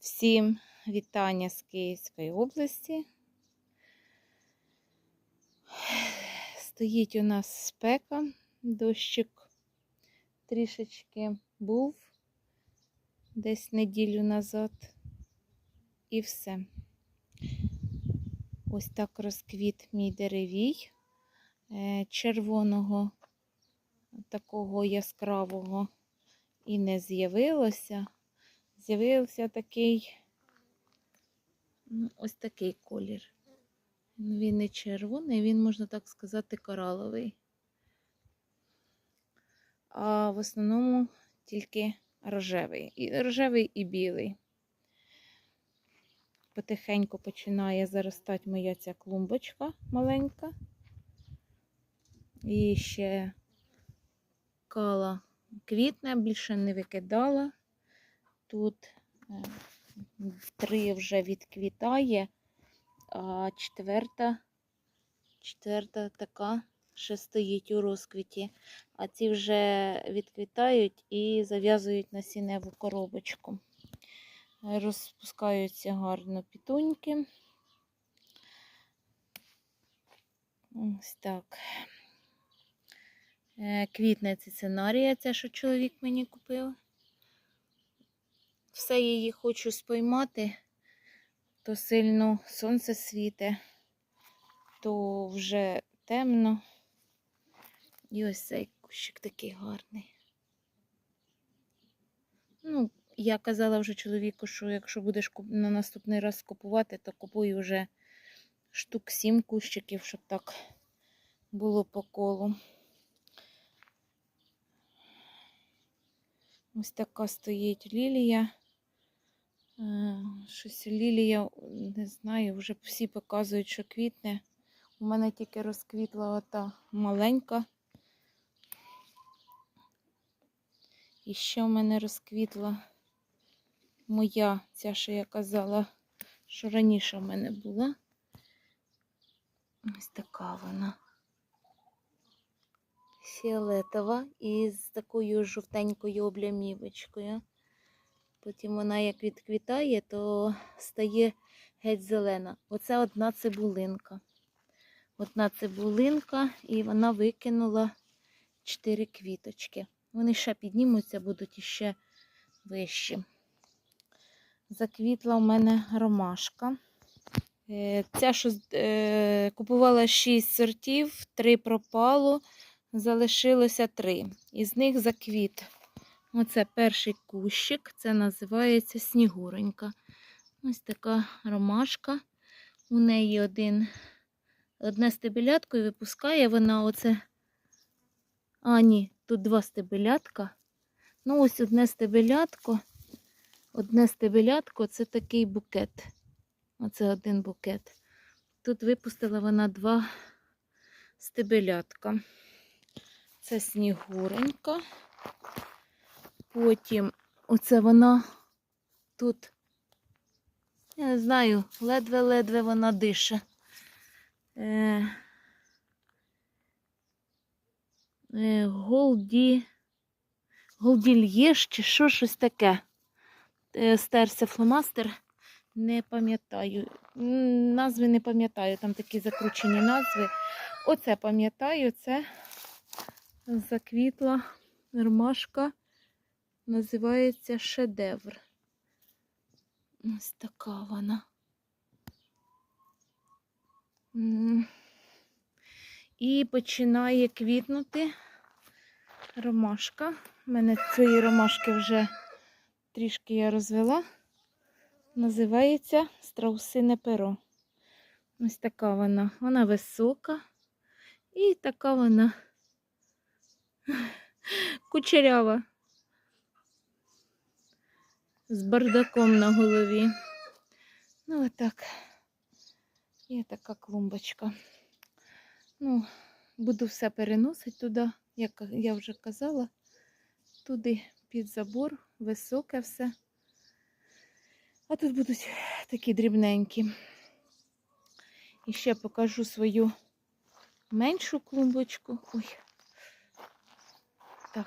Всім вітання з Київської області. Стоїть у нас спека, дощик трішечки був десь неділю назад. І все. Ось так розквіт мій деревій е, червоного, такого яскравого і не з'явилося. З'явився такий, ну, ось такий колір. Він не червоний, він, можна так сказати, кораловий. А в основному тільки рожевий. І рожевий і білий. Потихеньку починає заростати моя ця клумбочка маленька. І ще кала квітне, більше не викидала. Тут е, три вже відквітає, а четверта, четверта така ще стоїть у розквіті. А ці вже відквітають і зав'язують насінневу коробочку. Розпускаються гарно пітуньки. Ось так. Е, Квітне цицинарія, це, що чоловік мені купив. Все її хочу споймати, то сильно сонце світе, то вже темно. І ось цей кущик такий гарний. Ну, я казала вже чоловіку, що якщо будеш на наступний раз купувати, то купуй вже штук сім кущиків, щоб так було по колу. Ось така стоїть лілія. Е, Щось лілія, не знаю, вже всі показують, що квітне. У мене тільки розквітла ота маленька. І ще в мене розквітла моя, ця, що я казала, що раніше в мене була. Ось така вона. Фіолетова і з такою жовтенькою облямівочкою. Потім вона як відквітає, то стає геть зелена. Оце одна цибулинка. Одна цибулинка, і вона викинула чотири квіточки. Вони ще піднімуться, будуть іще вищі. Заквітла у мене ромашка. Е, Ця, що е, купувала 6 сортів, 3 пропало, залишилося 3. Із них заквіт. Оце перший кущик, це називається Снігуренька. Ось така ромашка. У неї один, одне стебелятко і випускає вона оце. А, ні, тут два стебелятка. Ну, ось одне стебелятко. Одне стебелятко це такий букет. Оце один букет. Тут випустила вона два стебелятка. Це снігуренька. Потім оце вона тут, я не знаю, ледве-ледве вона дише. Е, е, голді, голдільєш чи що щось таке. Е, стерся фломастер. Не пам'ятаю. Назви не пам'ятаю, там такі закручені назви. Оце пам'ятаю, це заквітла ромашка. Називається шедевр. Ось така вона. І починає квітнути ромашка. У мене цієї ромашки вже трішки я розвела. Називається страусине перо. Ось така вона. Вона висока. І така вона кучерява. З бардаком на голові. Ну, отак. Є така клумбочка. Ну, буду все переносити туди, як я вже казала, туди під забор, високе все. А тут будуть такі дрібненькі. І ще покажу свою меншу клумбочку. Ой. Так.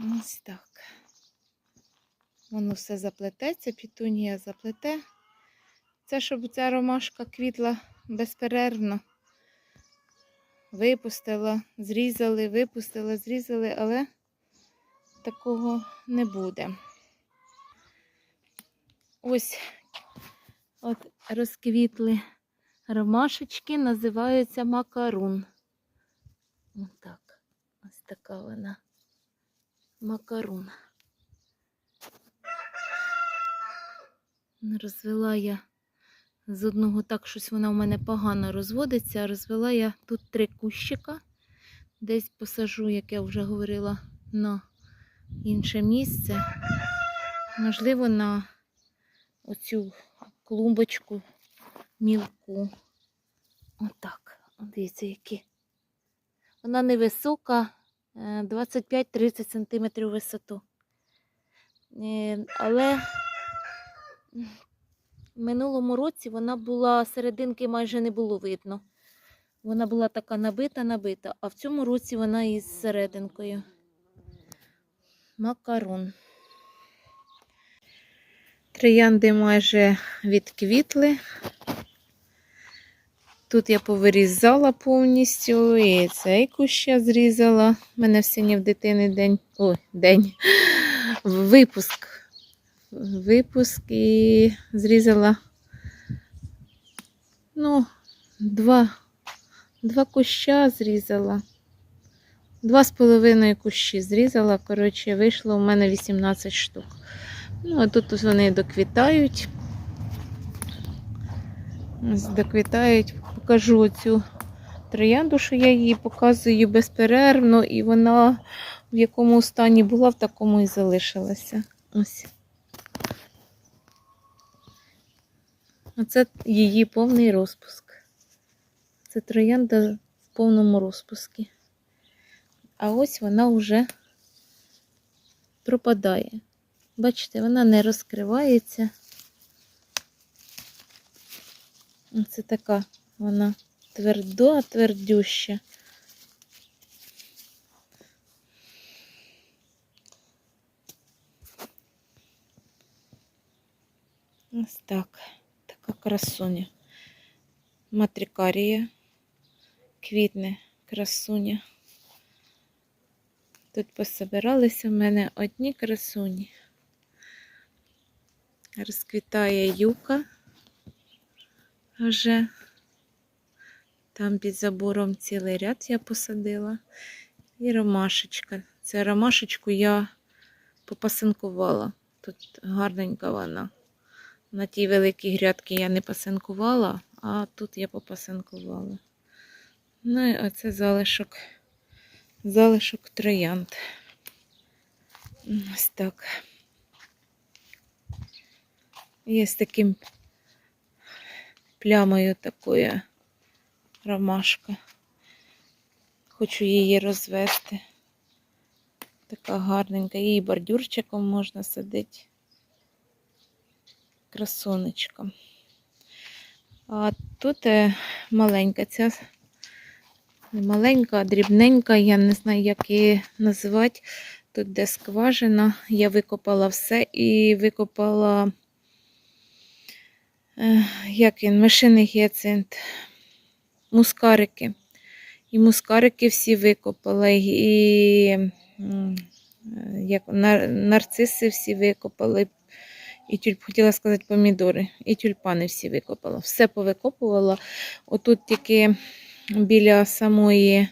Ось так. Воно все заплететься, пітунія заплете. Це щоб ця ромашка квітла безперервно. Випустила, зрізали, випустила, зрізали, але такого не буде. Ось от розквітли ромашечки, називаються макарун. Отак. Ось така вона. Макарун. Розвела я з одного так щось вона в мене погано розводиться. Розвела я тут три кущика. Десь посажу, як я вже говорила, на інше місце. Можливо, на оцю клумбочку мілку. Отак. Дивіться, які. Вона невисока, е, 25-30 см висоту. Е, Але в минулому році вона була, серединки майже не було видно. Вона була така набита, набита, а в цьому році вона із серединкою. Макарон. Троянди майже відквітли. Тут я повирізала повністю, і цей кущ я зрізала. У мене в сьогодні в дитини день. Ой, день. Випуск. Випуск і зрізала. Ну, два, два куща зрізала. Два з половиною кущі зрізала. Коротше, вийшло у мене 18 штук. Ну, а тут вони доквітають. Доквітають. Покажу оцю троянду, що я її показую безперервно, і вона в якому стані була, в такому і залишилася. Ось. Оце її повний розпуск. Це троянда в повному розпуску. А ось вона вже пропадає. Бачите, вона не розкривається. Це така вона твердо, твердюща. Ось так. Красуня. Матрикарія. Квітне красуня. Тут пособиралися в мене одні красуні. Розквітає юка вже. Там під забором цілий ряд я посадила. І ромашечка. Це ромашечку я попасинкувала. Тут гарненька вона. На тій великій грядки я не пасинкувала, а тут я попасинкувала. Ну і оце залишок, залишок троянд. Ось так. Є з таким плямою такою ромашка. Хочу її розвести. Така гарненька. Її бордюрчиком можна садити. Красунечка. А тут е, маленька ця, маленька, дрібненька, я не знаю, як її називати. Тут де скважина. Я викопала все і викопала, е, як він, мишиний гіацинт, мускарики. І мускарики всі викопала, і як, нар- нарциси всі викопали. І тюльп, хотіла сказати помідори, і тюльпани всі викопала. Все повикопувала. Отут тільки біля самої,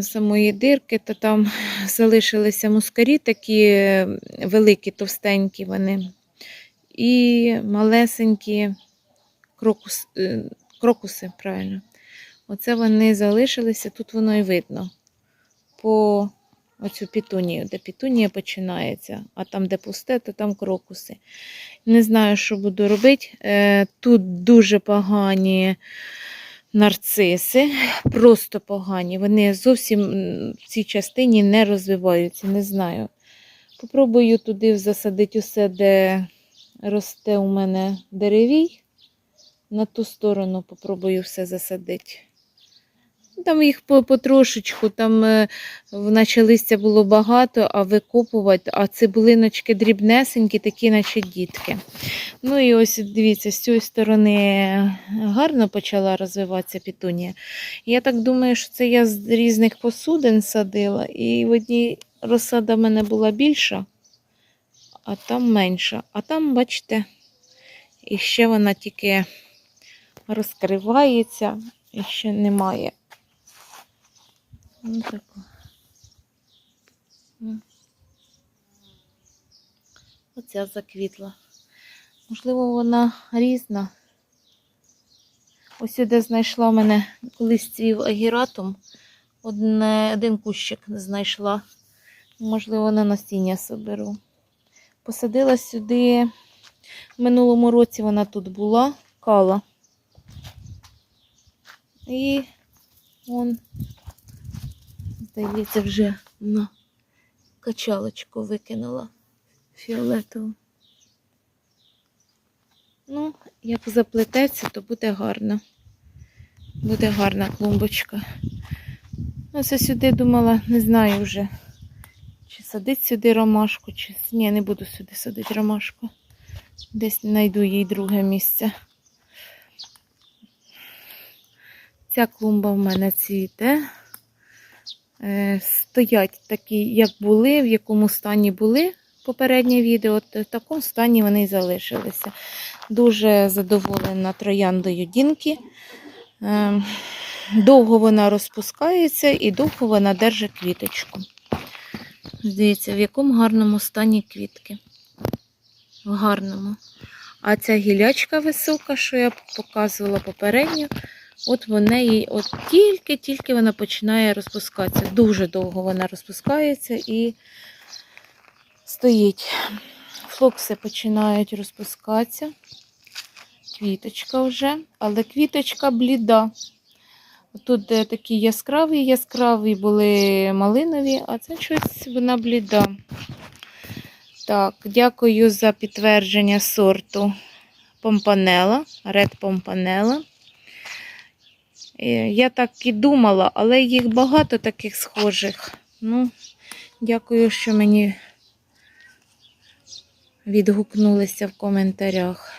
самої дирки, то там залишилися мускарі, такі е, великі, товстенькі вони. І малесенькі крокус, е, крокуси, правильно. Оце вони залишилися, тут воно і видно. По оцю пітунію, де пітунія починається, а там, де пусте, то там крокуси. Не знаю, що буду робити. Е, Тут дуже погані нарциси, просто погані. Вони зовсім в цій частині не розвиваються, не знаю. Попробую туди засадити усе, де росте у мене деревій. На ту сторону попробую все засадити. Ну, Там їх потрошечку, там е, наче листя було багато, а викопувати, а цибулиночки дрібнесенькі, такі, наче дітки. Ну і ось дивіться, з цієї сторони гарно почала розвиватися пітунія. Я так думаю, що це я з різних посудин садила, і в одній розсада в мене була більша, а там менша. А там, бачите, і ще вона тільки розкривається і ще немає. Ну, тако. Оця заквітла. Можливо, вона різна. Ось сюди знайшла в мене колись цвів агіратум. Одне, один кущик знайшла. Можливо, на насіння соберу. Посадила сюди. В минулому році вона тут була, кала. І он, здається, вже на качалочку викинула фіолетову. Ну, як заплететься, то буде гарно. Буде гарна клумбочка. Оце сюди думала, не знаю вже, чи садить сюди ромашку, чи. Ні, не буду сюди садити ромашку. Десь знайду їй друге місце. Ця клумба в мене цвіте. Е, Стоять такі, як були, в якому стані були попереднє відео, в такому стані вони і залишилися. Дуже задоволена трояндою Дінки. Е, Довго вона розпускається і довго вона держить квіточку. Дивіться, в якому гарному стані квітки. В гарному. А ця гілячка висока, що я показувала попередньо, от в неї от тільки-тільки вона починає розпускатися. Дуже довго вона розпускається і стоїть. Флокси починають розпускатися. Квіточка вже, але квіточка бліда. Тут такі яскраві, яскраві були малинові, а це щось вона бліда. Так, дякую за підтвердження сорту Помпанела, Red Помпанела. Е, Я так і думала, але їх багато таких схожих. Ну, дякую, що мені відгукнулися в коментарях.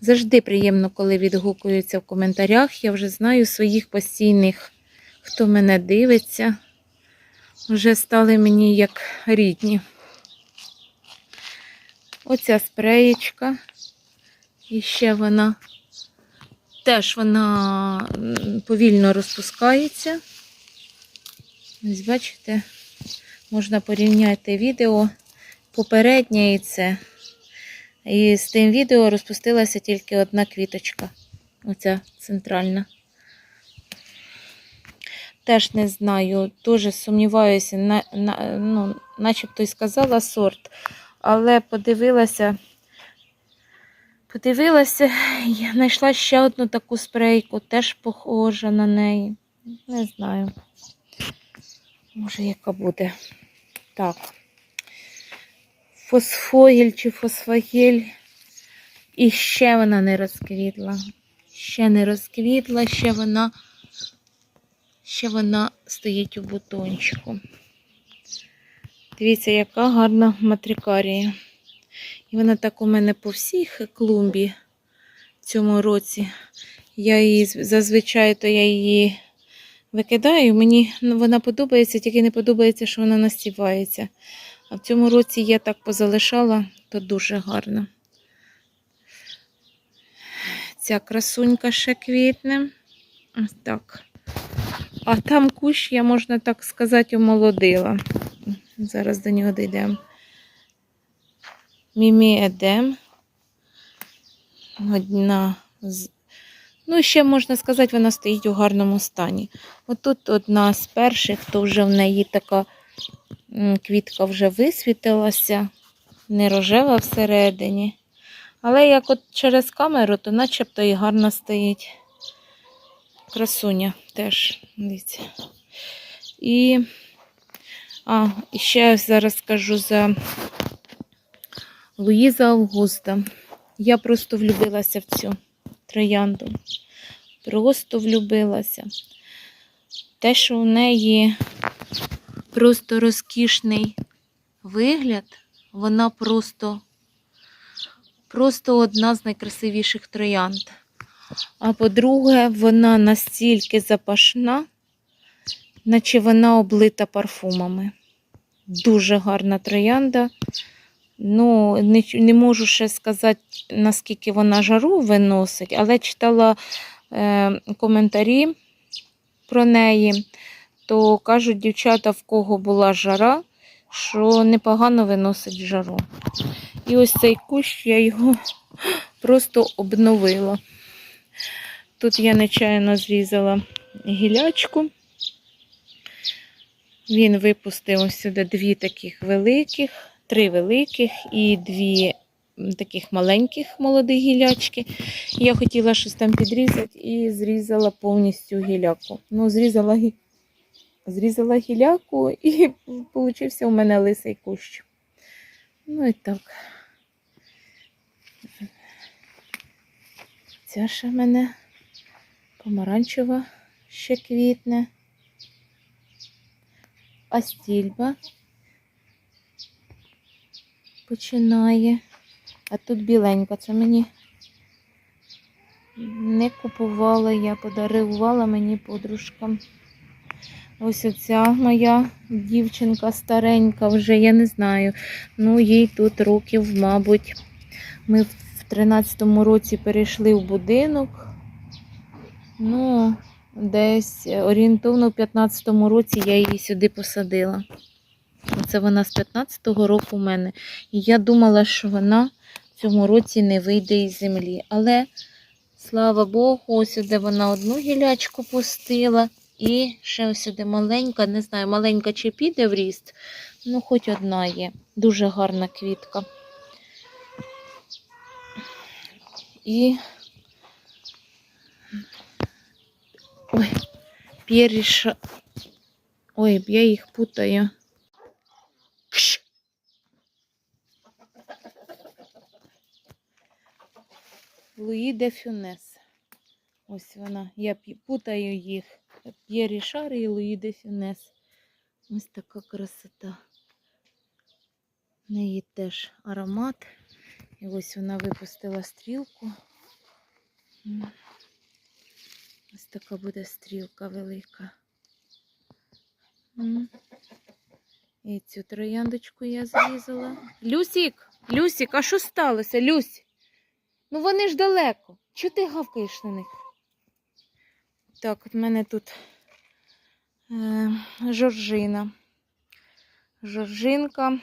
Завжди приємно, коли відгукуються в коментарях. Я вже знаю своїх постійних, хто мене дивиться. Вже стали мені як рідні. Оця спреєчка. І ще вона теж вона повільно розпускається. Ось бачите, можна порівняти відео попереднє і це. І з тим відео розпустилася тільки одна квіточка. Оця центральна. Теж не знаю, дуже сумніваюся, на, на, ну, начебто й сказала сорт, але подивилася, подивилася, я знайшла ще одну таку спрейку, теж похожа на неї. Не знаю. Може, яка буде. Так. Фосфогіль чи фосфагіль. І ще вона не розквітла. Ще не розквітла, ще вона, ще вона стоїть у бутончику. Дивіться, яка гарна матрикарія. І вона так у мене по всіх клумбі в цьому році. Я її зазвичай то я її викидаю. Мені вона подобається, тільки не подобається, що вона настівається. А в цьому році я так позалишала, то дуже гарно. Ця красунька ще квітне. Ось так. А там кущ, я, можна так сказати, омолодила. Зараз до нього дійдемо. Мімі Едем. Одна з. Ну, ще можна сказати, вона стоїть у гарному стані. Отут одна з перших, то вже в неї така квітка вже висвітилася, не рожева всередині. Але як от через камеру, то начебто і гарно стоїть. Красуня теж, дивіться. І, а, ще зараз скажу за Луїза Августа. Я просто влюбилася в цю троянду. Просто влюбилася. те, що у неї просто розкішний вигляд, вона просто, просто одна з найкрасивіших троянд. А по-друге, вона настільки запашна, наче вона облита парфумами. Дуже гарна троянда. Ну, не, не можу ще сказати, наскільки вона жару виносить, але читала е, коментарі про неї, то кажуть дівчата, в кого була жара, що непогано виносить жару. І ось цей кущ я його просто обновила. Тут я нечайно зрізала гілячку. Він випустив сюди дві таких великих, три великих і дві таких маленьких молодих гілячки. Я хотіла щось там підрізати і зрізала повністю гіляку. Ну, зрізала, гі- зрізала гіляку і получився у мене лисий кущ. Ну і так. Ця ще в мене помаранчева ще квітне. А стільба починає. А тут біленька. Це мені не купувала я, подарувала мені подружка. Ось оця моя дівчинка старенька, вже я не знаю. Ну, їй тут років, мабуть. Ми в 13-му році перейшли в будинок. Ну, десь орієнтовно в 15-му році я її сюди посадила. Це вона з 15-го року у мене. І я думала, що вона в цьому році не вийде із землі. Але, слава Богу, ось сюди вона одну гілячку пустила. І ще ось сюди маленька, не знаю, маленька чи піде в ріст, ну хоч одна є. Дуже гарна квітка. І ой, періша. Ой, я їх путаю. Луї де Фюнес. Ось вона. Я путаю їх. П'єрі Шар і Луї де Фюнес. Ось така красота. В неї теж аромат. І ось вона випустила стрілку. Ось така буде стрілка велика. І цю трояндочку я зрізала. Люсік, Люсік, а що сталося, Люсь? Ну вони ж далеко. Чого ти гавкаєш на них? Так, от в мене тут е, жоржина. Жоржинка.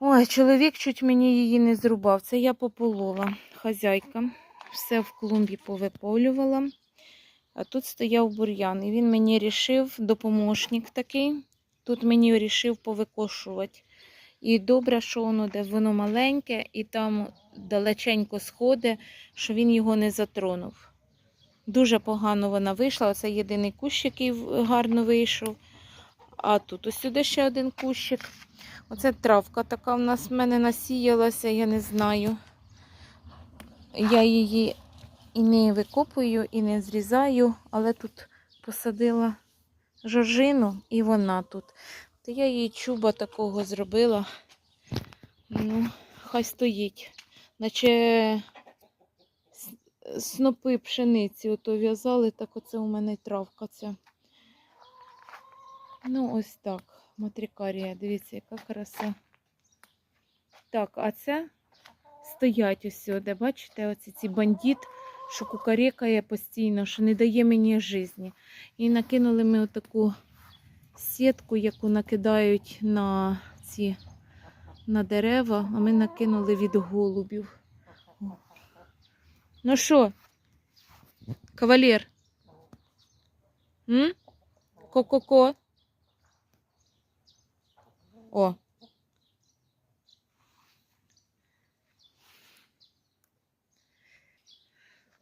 Ой, чоловік чуть мені її не зрубав. Це я пополола. Хазяйка. Все в клумбі повиполювала. А тут стояв бур'ян. І він мені рішив, допоможник такий. Тут мені рішив повикошувати. І добре, що воно де воно маленьке, і там далеченько сходить, що він його не затронув. Дуже погано вона вийшла. Оце єдиний кущ, який гарно вийшов. А тут ось сюди ще один кущик. Оце травка така в нас в мене насіялася, я не знаю. Я її і не викопую, і не зрізаю, але тут посадила жоржину, і вона тут. То я їй чуба такого зробила. Ну, хай стоїть. Наче снопи пшениці ото в'язали, так оце у мене травка ця. Ну, ось так. Матрикарія, дивіться, яка краса. Так, а це стоять ось сюди, бачите, оці ці бандит, що кукарекає постійно, що не дає мені житті. І накинули ми отаку сітку, яку накидають на ці на дерева, а ми накинули від голубів. Ну що, кавалер? Ко-ко-ко? О.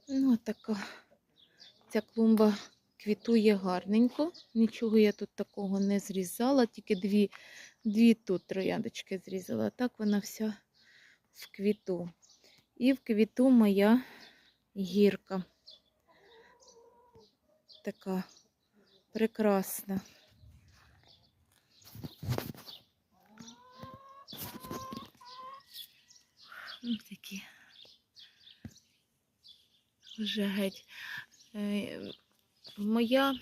Ну, така ця клумба квітує гарненько. Нічого я тут такого не зрізала, тільки дві, дві тут трояндочки зрізала. Так вона вся в квіту. І в квіту моя гірка. така прекрасна. Ось такі. Вже геть. Моя,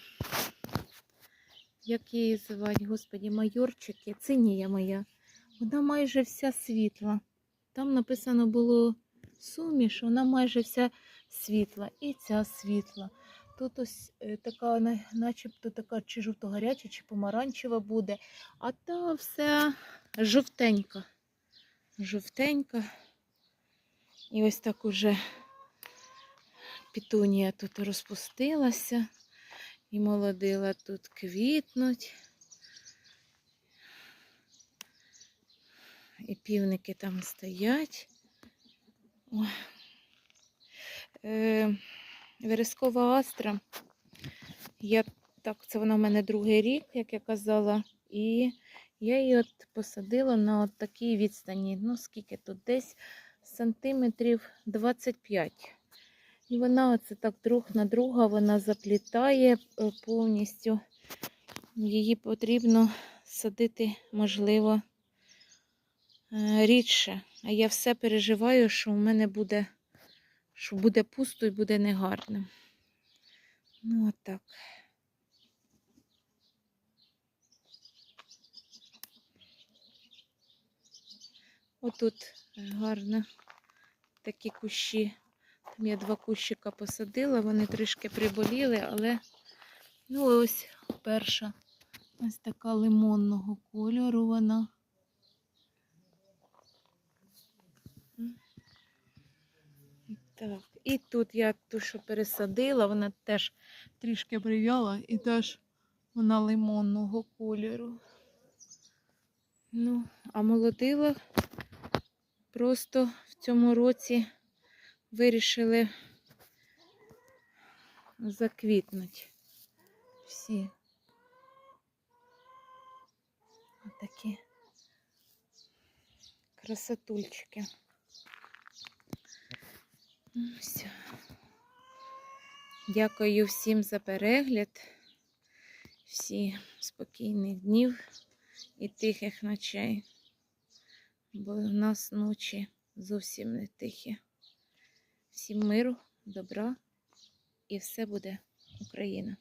як її звати, господі, майорчики, цинія моя, вона майже вся світла. Там написано було суміш, вона майже вся світла. І ця світла. Тут ось е, така, начебто така чи жовто-гаряча, чи помаранчева буде, а та вся жовтенька. Жовтенька. І ось так уже пітунія тут розпустилася і молодила тут квітнуть. І півники там стоять. Ой. Е, верескова астра. Я так, це вона в мене другий рік, як я казала. І я її от посадила на от такій відстані. Ну, скільки тут? Десь сантиметрів 25. І вона оце так друг на друга вона заплітає е, повністю. Її потрібно садити, можливо, е, рідше. А я все переживаю, що в мене буде, що буде пусто і буде негарно. Ну, отак. Отут гарно такі кущі. Там я два кущика посадила, вони трішки приболіли, але ну ось перша. Ось така лимонного кольору вона. Так, і тут я ту, що пересадила, вона теж трішки прив'яла і теж вона лимонного кольору. Ну, а молодила просто в цьому році вирішили заквітнути всі. Отакі красотульчики. Ну, все. Дякую всім за перегляд. Всі спокійних днів і тихих ночей. Бо у нас ночі зовсім не тихі. Всім миру, добра і все буде Україна.